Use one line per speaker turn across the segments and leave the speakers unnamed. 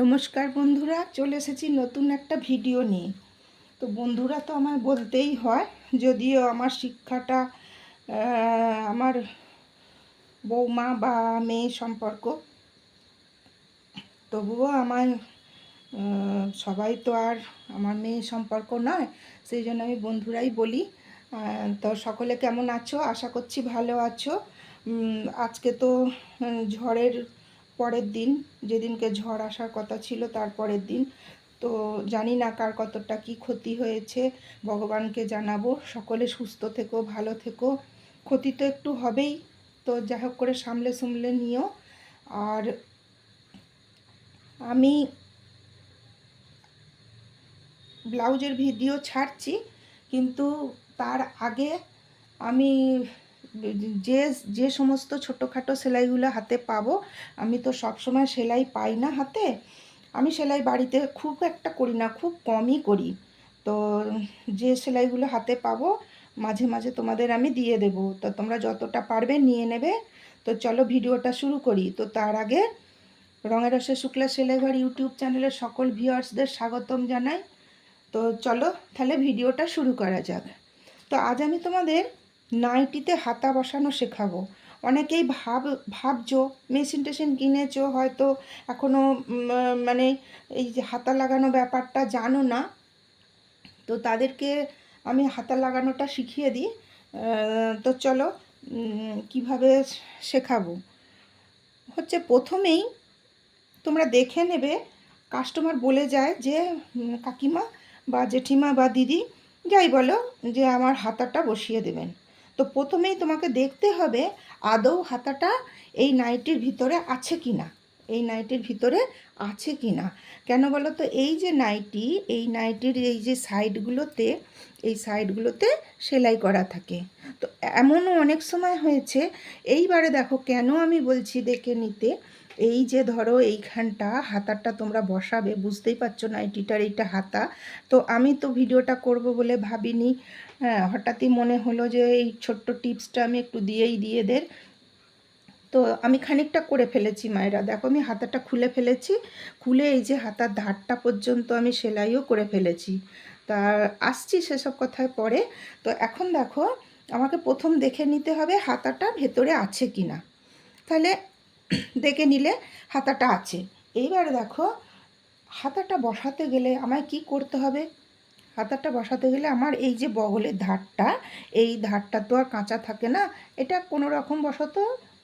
নমস্কার বন্ধুরা, চলে এসেছি নতুন একটা ভিডিও নিয়ে। তো বন্ধুরা তো আমায় বলতেই হয়, যদিও আমার শিক্ষাটা আমার বৌমা বা মেয়ে সম্পর্ক, তবুও আমার সবাই তো আর আমার মেয়ে সম্পর্ক নয়, সেই জন্য আমি বন্ধুরাই বলি। তো সকলে কেমন আছো? আশা করছি ভালো আছো। আজকে তো ঝড়ের পরের দিন যেদিনকে ঝড় আসার কথা ছিল তার পরের দিন। তো জানি না কার কতটা কি ক্ষতি হয়েছে, ভগবানকে জানাব। সকলে সুস্থ থেকো, ভালো থেকো। ক্ষতি তো একটু হবেই। তো যাই হোক করে সামলে সুমলে নিও। আর আমি ব্লাউজের ভিডিও ছাড়ছি, কিন্তু তার আগে আমি যে যে সমস্ত ছোটোখাটো সেলাইগুলো হাতে পাবো, আমি তো সব সময় সেলাই পাই না হাতে। আমি সেলাই বাড়িতে খুব একটা করি না, খুব কমই করি। তো যে সেলাইগুলো হাতে পাবো, মাঝে মাঝে তোমাদের আমি দিয়ে দেবো। তো তোমরা যতটা পারবে নিয়ে নেবে। তো চলো ভিডিওটা শুরু করি। তো তার আগে রঙের রসে শুক্লা সেলাইঘর ইউটিউব চ্যানেলের সকল ভিউয়ার্সদের স্বাগতম জানাই। তো চলো তাহলে ভিডিওটা শুরু করা যাক। তো আজ আমি তোমাদের নাইটিতে হাতা বসানো শেখাবো। অনেকেই ভাব, ভাবছ মেশিন টেশিন কিনেছো, হয়তো এখনও মানে এই যে হাতা লাগানো ব্যাপারটা জানো না? তো তাদেরকে আমি হাতা লাগানোটা শিখিয়ে দিই। তো চলো কীভাবে শেখাবো? হচ্ছে প্রথমেই তোমরা দেখে নেবে কাস্টমার বলে যায় যে কাকিমা বা জেঠিমা বা দিদি, যাই বলো, যে আমার হাতাটা বসিয়ে দেবেন। তো প্রথমেই তোমাকে দেখতে হবে আদৌ হাতাটা এই নাইটির ভিতরে আছে কি না এই নাইটির ভিতরে আছে কি না কেন বলো তো এই যে নাইটি, এই নাইটির এই যে সাইডগুলোতে, এই সাইডগুলোতে সেলাই করা থাকে। তো এমনও অনেক সময় হয়েছে, এইবারে দেখো কেন আমি বলছি দেখে নিতে এই যে ধরো এইখানটা, হাতারটা তোমরা বসাবে, বুঝতেই পারছ নাইটিটার এইটা হাতা। তো আমি তো ভিডিওটা করব বলে ভাবিনি। হ্যাঁ হঠাৎই মনে হলো যে এই ছোট্ট টিপসটা আমি একটু দিয়েই দিয়ে দের। তো আমি খানিকটা করে ফেলেছি মায়েরা। দেখো আমি হাতাটা খুলে ফেলেছি, খুলে এই যে হাতার ধারটা পর্যন্ত আমি সেলাইও করে ফেলেছি। তা আসছি সেসব কথায় পরে। তো এখন দেখো, আমাকে প্রথম দেখে নিতে হবে হাতাটা ভেতরে আছে কি না তাহলে দেখে নিলে হাতাটা আছে। এইবার দেখো, হাতাটা বসাতে গেলে আমায় কি করতে হবে? হাতাটা বসাতে গেলে আমার এই যে বগলের ধারটা, এই ধারটা তো আর কাঁচা থাকে না। এটা কোনো রকম বশত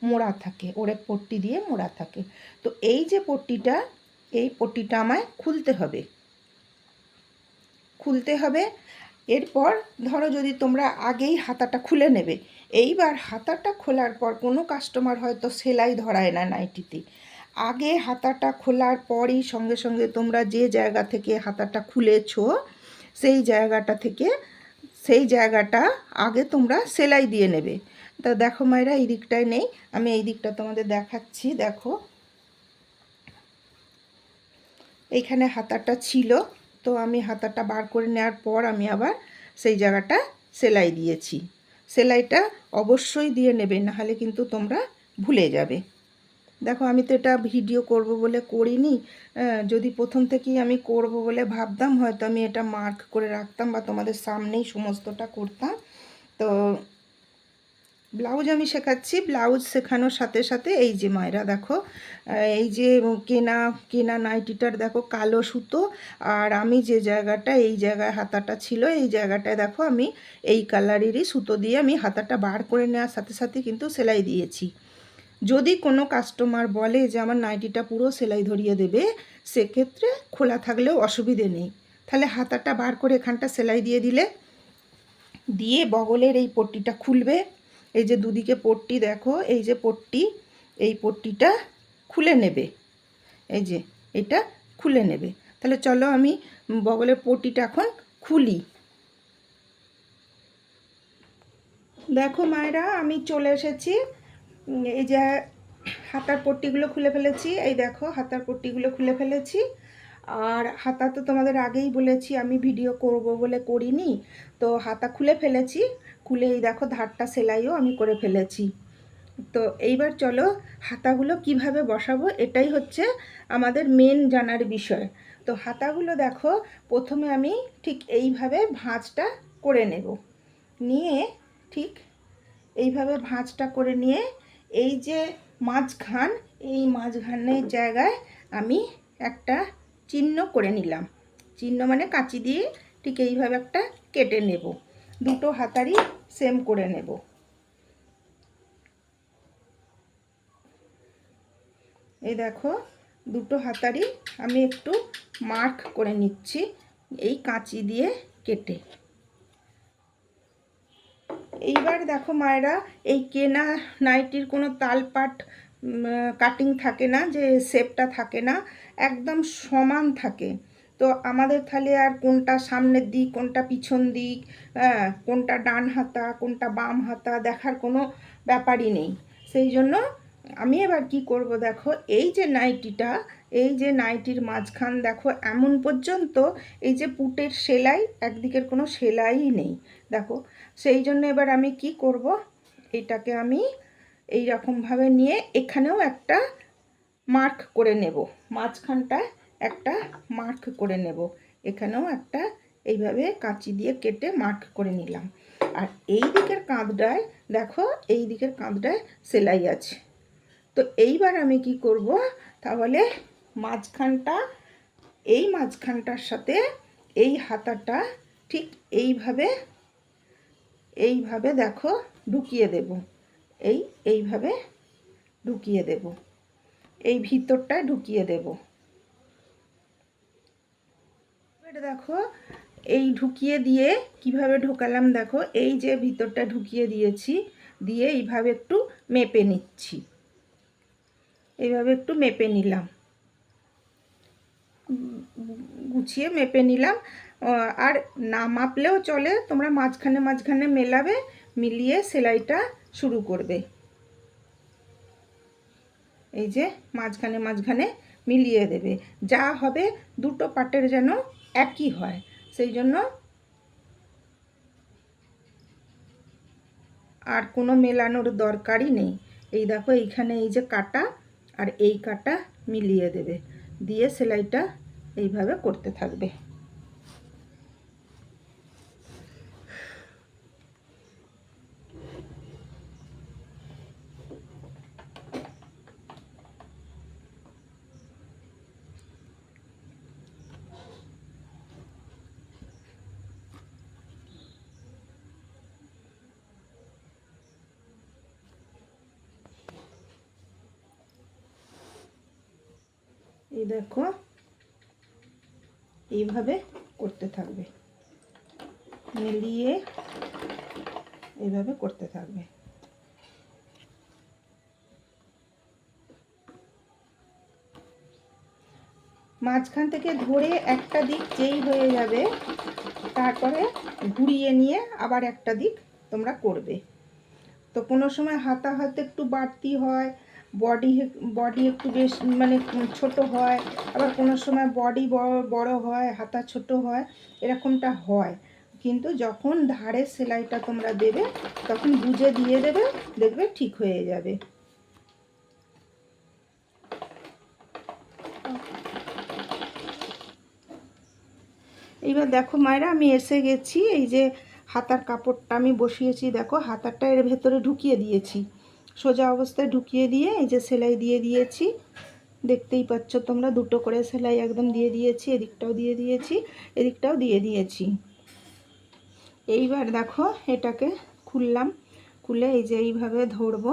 মোড়া থাকে, ওরে পট্টি দিয়ে মোড়া থাকে। তো এই যে পট্টিটা, এই পট্টিটা আমায় খুলতে হবে। খুলতে হবে। এরপর ধরো যদি তোমরা আগেই হাতাটা খুলে নেবে এইবার হাতাটা খোলার পর কোনো কাস্টমার হয়তো সেলাই ধরায় না নাইটিতে। আগে হাতাটা খোলার পরই সঙ্গে সঙ্গে তোমরা যে জায়গা থেকে হাতাটা খুলেছো, সেই জায়গাটা থেকে, সেই জায়গাটা আগে তোমরা সেলাই দিয়ে নেবে। তা দেখো মায়েরা, এই দিকটায় নেই। আমি এই দিকটা তোমাদের দেখাচ্ছি, দেখো। এইখানে হাতাটা ছিল, তো আমি হাতাটা বার করে নেওয়ার পর আমি আবার সেই জায়গাটা সেলাই দিয়েছি। সেলাইটা অবশ্যই দিয়ে নেবে, নাহলে কিন্তু তোমরা ভুলে যাবে। দেখো, আমি তো এটা ভিডিও করব বলে করিনি। যদি প্রথম থেকেই আমি করব বলে ভাবতাম, হয়তো আমি এটা মার্ক করে রাখতাম বা তোমাদের সামনেই সমস্তটা করতাম। তো ব্লাউজ আমি শেখাচ্ছি, ব্লাউজ শেখানোর সাথে সাথে এই যে মায়েরা দেখো এই যে কেনা কেনা নাইটিটার দেখো কালো সুতো, আর আমি যে জায়গাটা, এই জায়গায় হাতাটা ছিল, এই জায়গাটায় দেখো আমি এই কালারেরই সুতো দিয়ে আমি হাতাটা বার করে নেওয়ার সাথে সাথে কিন্তু সেলাই দিয়েছি। যদি কোনো কাস্টমার বলে যে আমার নাইটিটা পুরো সেলাই ধরিয়ে দেবে, সেক্ষেত্রে খোলা থাকলেও অসুবিধে নেই। তাহলে হাতাটা বার করে এখানটা সেলাই দিয়ে দিলে, দিয়ে বগলের এই পট্টিটা খুলবে এই যে দুদিকে পট্টি দেখো, এই যে পট্টি, এই পট্টিটা খুলে নেবে। এই যে এটা খুলে নেবে। তাহলে চলো আমি বগলের পট্টিটা এখন খুলি। দেখো মায়েরা, আমি চলে এসেছি। এই যে হাতার পট্টিগুলো খুলে ফেলেছি। এই দেখো হাতার পট্টিগুলো খুলে ফেলেছি। আর হাতা তো তোমাদের আগেই বলেছি, আমি ভিডিও করব বলে করিনি। তো হাতা খুলে ফেলেছি। খুলে এই দেখো ধারটা সেলাইও আমি করে ফেলেছি। তো এইবার চলো হাতাগুলো কীভাবে বসাবো এটাই হচ্ছে আমাদের মেন জানার বিষয়। তো হাতাগুলো দেখো প্রথমে আমি ঠিক এইভাবে ভাঁজটা করে নেব। নিয়ে ঠিক এইভাবে ভাঁজটা করে নিয়ে এই যে মাঝখান, এই মাঝখানের জায়গায় আমি একটা চিহ্ন করে নিলাম। চিহ্ন মানে কাঁচি দিয়ে ঠিক এইভাবে একটা কেটে নেব। দুটো হাতারই সেম করে নেব। এই দেখো, দুটো হাতারই আমি একটু মার্ক করে নিচ্ছি এই কাঁচি দিয়ে কেটে। এইবার দেখো মায়েরা, এই কেনা নাইটির কোনো তালপাট কাটিং থাকে না, যে শেপটা থাকে না, একদম সমান থাকে। তো আমাদের তাহলে আর কোনটা সামনের দিক, কোনটা পিছন দিক হ্যাঁ কোনটা ডান হাতা, কোনটা বাম হাতা দেখার কোনো ব্যাপারই নেই। সেই জন্য আমি এবার কি করব দেখো, এই যে নাইটিটা, এই যে নাইটির মাঝখান দেখো, এমন পর্যন্ত এই যে পুটের সেলাই, একদিকের কোনো সেলাই নেই। দেখো, সেই জন্য এবার আমি কি করব, এটাকে আমি এই রকমভাবে নিয়ে এখানেও একটা মার্ক করে নেব। মাঝখানটা একটা মার্ক করে নেব। এখানেও একটা এইভাবে কাঁচি দিয়ে কেটে মার্ক করে নিলাম। আর এই দিকের কাঁধটায়, দেখো, এই দিকের কাঁধটায় সেলাই আছে। তো এইবার আমি কি করব? তাহলে মাঝখানটা, এই মাঝখানটার সাথে এই হাতাটা ঠিক এইভাবে এইভাবে দেখো ঢুকিয়ে দেব। এই, এইভাবে ঢুকিয়ে দেব। এই ভিতরটায় ঢুকিয়ে দেব। এটা দেখো, এই ঢুকিয়ে দিয়ে কীভাবে ঢোকালাম দেখো, এই যে ভিতরটা ঢুকিয়ে দিয়েছি, দিয়ে এইভাবে একটু মেপে নিচ্ছি। এইভাবে একটু মেপে নিলাম। গুছিয়ে মেপে নিলাম। আর না মাপলেও চলে, তোমরা মাঝখানে মাঝখানে মেলাবে, মিলিয়ে সেলাইটা শুরু করবে। এই যে মাঝখানে মাঝখানে মিলিয়ে দেবে। যা হবে দুটো পাটের যেন একই হয়। সেই জন্য আর কোনো মেলানোর দরকারই নেই। এই দেখো এইখানে এই যে কাটা আর এই কাটা মিলিয়ে দেবে। দিয়ে সেলাইটা এইভাবে করতে থাকবে। এই দেখো। এইভাবে করতে থাকবে। মিলিয়ে এইভাবে করতে থাকবে। মাঝখান থেকে ধরে একটা দিক যেই হয়ে যাবে, তারপরে ঘুরিয়ে নিয়ে আবার একটা দিক তোমরা করবে। তো কোনো সময় হাতা হয়তো একটু বাড়তি হয় বডি বডি একটু বেশ মানে ছোট হয়, আবার কোনো সময় বডি বড় বড় হয়, হাতা ছোট হয়, এরকমটা হয়। কিন্তু যখন ধারে সেলাইটা তোমরা দেবে, তখন বুঝে দিয়ে দেবে, দেখবে ঠিক হয়ে যাবে। এইবার দেখো মায়েরা, আমি এসে গেছি, এই যে হাতার কাপড়টা আমি বসিয়েছি, দেখো হাতারটা এর ভেতরে ঢুকিয়ে দিয়েছি। সোজা অবস্থায় ঢুকিয়ে দিয়ে, এই যে সেলাই দিয়ে দিয়েছি। দেখতেই পাচ্ছ তোমরা, দুটো করে সেলাই একদম দিয়ে দিয়েছি, এদিকটাও দিয়ে দিয়েছি, এদিকটাও দিয়ে দিয়েছি। এইবার দেখো, এটাকে খুললাম, খুলে এই যে এইভাবে ধরবো,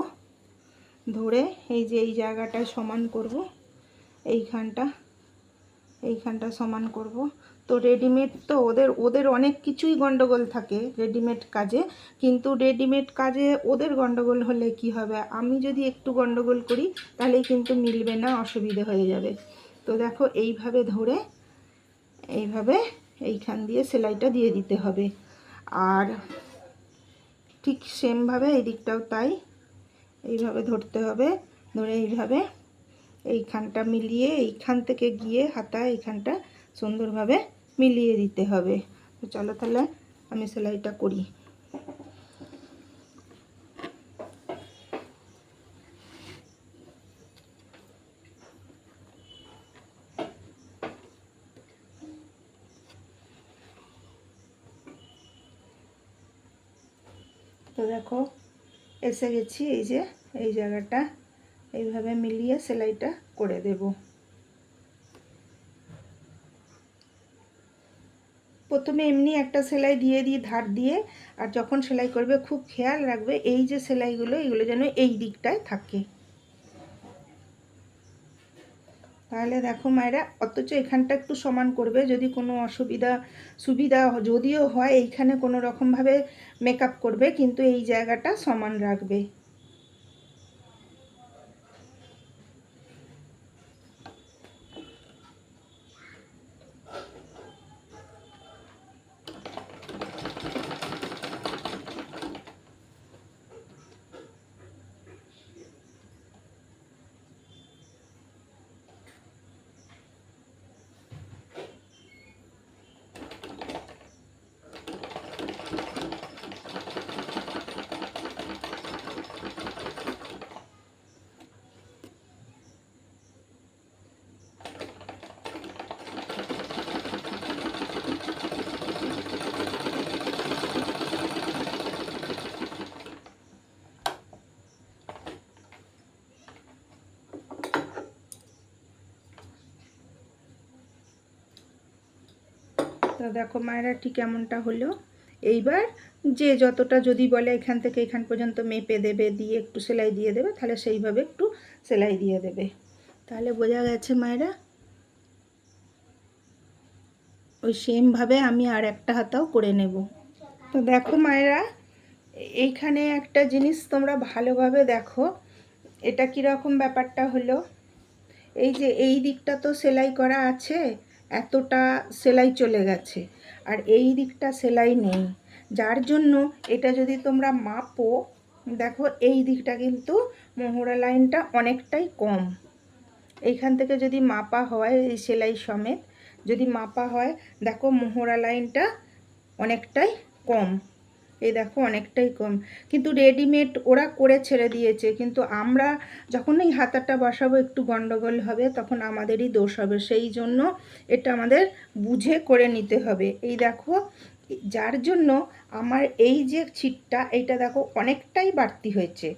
ধরে এই যে এই জায়গাটায় সমান করব, এইখানটা এইখানটা সমান করব। তো রেডিমেড তো ওদের ওদের অনেক কিছুই গন্ডগোল থাকে রেডিমেড কাজে। কিন্তু রেডিমেড কাজে ওদের গন্ডগোল হলে কি হবে? আমি যদি একটু গন্ডগোল করি, তাহলেই কিন্তু মিলবে না, অসুবিধে হয়ে যাবে। তো দেখো, এইভাবে ধরে, এইভাবে এইখান দিয়ে সেলাইটা দিয়ে দিতে হবে। আর ঠিক সেমভাবে এই দিকটাও তাই। এইভাবে ধরতে হবে, ধরে এইভাবে এইখানটা মিলিয়ে এইখান থেকে গিয়ে হাতা এইখানটা সুন্দরভাবে মিলিয়ে দিতে হবে। তো চলো তাহলে আমি সেলাইটা করি। তো দেখো, এসে গেছি, এই যে, এই জায়গাটা। এইভাবে মিলিয়ে সেলাইটা করে দেবো। প্রথমে এমনি একটা সেলাই দিয়ে দিয়ে ধার দিয়ে, আর যখন সেলাই করবে খুব খেয়াল রাখবে এই যে সেলাইগুলো, এগুলো যেন এই দিকটায় থাকে। তাহলে দেখো মায়েরা, অথচ এখানটা একটু সমান করবে, যদি কোনো অসুবিধা, সুবিধা যদিও হয়, এইখানে কোনো রকমভাবে মেকআপ করবে, কিন্তু এই জায়গাটা সমান রাখবে। তো দেখো মায়েরা ঠিক এমনটা হলো। এইবার যে যতটা যদি বলে এখান থেকে এখান পর্যন্ত মেপে দেবে, দিয়ে একটু সেলাই দিয়ে দেবে, তাহলে সেইভাবে একটু সেলাই দিয়ে দেবে। তাহলে বোঝা গেছে মায়েরা, ওই সেমভাবে আমি আর একটা হাতাও করে নেব। তো দেখো মায়েরা, এইখানে একটা জিনিস তোমরা ভালোভাবে দেখো, এটা কীরকম ব্যাপারটা হলো? এই যে এই দিকটা তো সেলাই করা আছে এতটা সেলাই চলে গেছে। আর এই দিকটা সেলাই নেই। যার জন্য এটা যদি তোমরা মাপো, দেখো এই দিকটা কিন্তু মোহরা লাইনটা অনেকটাই কম। এইখান থেকে যদি মাপা হয় এই সেলাই সমেত, যদি মাপা হয়, দেখো মোহরা লাইনটা অনেকটাই কম। এই দেখো অনেকটাই কম। কিন্তু রেডিমেড ওরা করে ছেড়ে দিয়েছে। কিন্তু আমরা যখন এই হাতাটা বসাবো, একটু গন্ডগোল হবে, তখন আমাদেরই দোষ হবে। সেই জন্য এটা আমাদের বুঝে করে নিতে হবে। এই দেখো, যার জন্য আমার এই যে ছিটটা, এইটা দেখো অনেকটাই বাড়তি হয়েছে।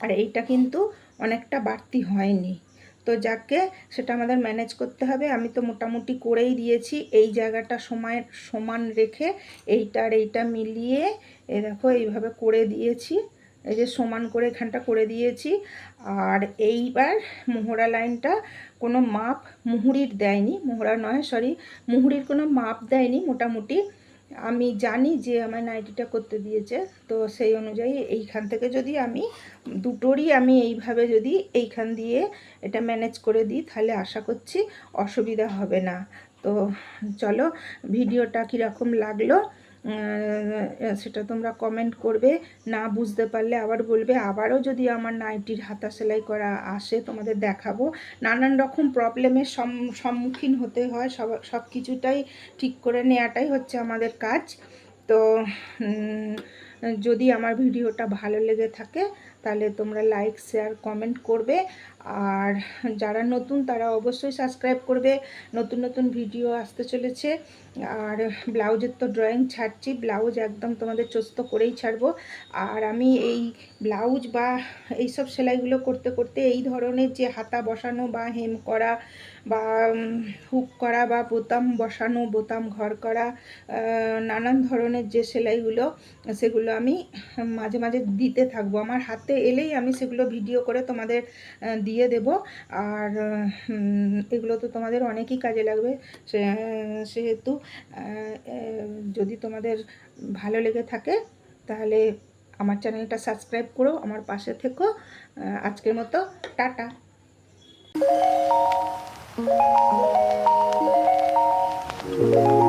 আর এইটা কিন্তু অনেকটা বাড়তি হয়নি। তো যাকে সেটা আমাদের ম্যানেজ করতে হবে। আমি তো মোটামুটি করেই দিয়েছি। এই জায়গাটা সময়, সমান রেখে এইটার এইটা মিলিয়ে এ দেখো এইভাবে করে দিয়েছি। এই যে সমান করে এখানটা করে দিয়েছি। আর এইবার মোহরা লাইনটা কোনো মাপ মুহুরির দেয়নি। মোহরা নয় সরি মুহুরির কোনো মাপ দেয়নি মোটামুটি। আমি জানি যে আমার নাইটিটা করতে দিয়েছে, তো সেই অনুযায়ী এইখান থেকে যদি আমি দুটোরই আমি এইভাবে যদি এইখান দিয়ে এটা ম্যানেজ করে দিই, তাহলে আশা করছি অসুবিধা হবে না। তো চলো, ভিডিওটা কীরকম লাগল সেটা তোমরা কমেন্ট করবে। না বুঝতে পারলে আবার বলবে। আবারও যদি আমার নাইটির হাতা সেলাই করা আসে, তোমাদের দেখাবো। নানান রকম প্রবলেমের সম্মুখীন হতে হয়। সব সব কিছুটাই ঠিক করে নেওয়াটাই হচ্ছে আমাদের কাজ। তো যদি আমার ভিডিওটা ভালো লেগে থাকে, তাহলে তোমরা লাইক শেয়ার কমেন্ট করবে। আর যারা নতুন, তারা অবশ্যই সাবস্ক্রাইব করবে। নতুন নতুন ভিডিও আসতে চলেছে। আর ব্লাউজের তো ড্রয়িং ছাড়ছি। ব্লাউজ একদম তোমাদের চস্ত করেই ছাড়বো। আর আমি এই ব্লাউজ বা এইসব সেলাইগুলো করতে করতে এই ধরনের যে হাতা বসানো বা হেম করা বা হুক করা বা বোতাম বসানো, বোতাম ঘর করা নানান ধরনের যে সেলাইগুলো, সেগুলো আমি মাঝে মাঝে দিতে থাকব। আমার হাতে এলেই আমি সেগুলো ভিডিও করে তোমাদের দিয়ে দেব। আর এগুলো তো তোমাদের অনেকই কাজে লাগবে। সেহেতু যদি তোমাদের ভালো লেগে থাকে, তাহলে আমার চ্যানেলটা সাবস্ক্রাইব করো, আমার পাশে থেকো। আজকের মতো, টাটা। Thank you.